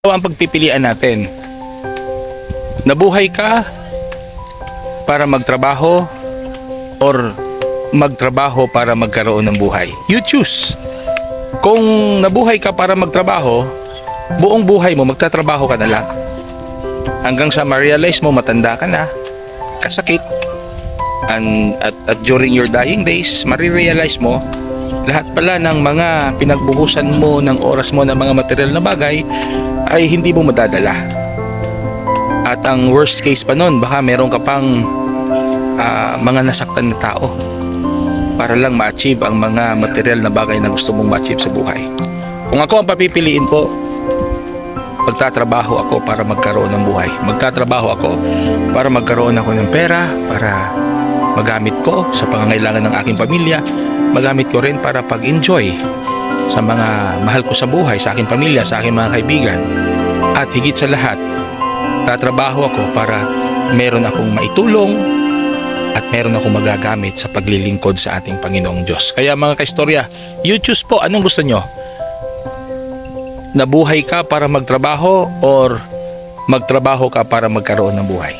Ang pagpipilian natin. Nabuhay ka para magtrabaho or magtrabaho para magkaroon ng buhay. You choose. Kung nabuhay ka para magtrabaho, buong buhay mo magtatrabaho ka na lang. Hanggang sa ma-realize mo matanda ka na, kasakit, and at, at during your dying days, marirealize mo lahat pala ng mga pinagbuhusan mo ng oras mo ng mga material na bagay ay hindi mo madadala. At ang worst case pa nun, baka meron ka pang ah, mga nasaktan na tao para lang ma-achieve ang mga material na bagay na gusto mong ma-achieve sa buhay. Kung ako ang papipiliin po, magtatrabaho ako para magkaroon ng buhay. Magtatrabaho ako para magkaroon ako ng pera, para magamit ko sa pangangailangan ng aking pamilya, magamit ko rin para pag-enjoy sa mga mahal ko sa buhay, sa aking pamilya, sa aking mga kaibigan. At higit sa lahat, tatrabaho ako para meron akong maitulong at meron akong magagamit sa paglilingkod sa ating Panginoong Diyos. Kaya mga kaistorya, you choose po anong gusto nyo. Nabuhay ka para magtrabaho or magtrabaho ka para magkaroon ng buhay.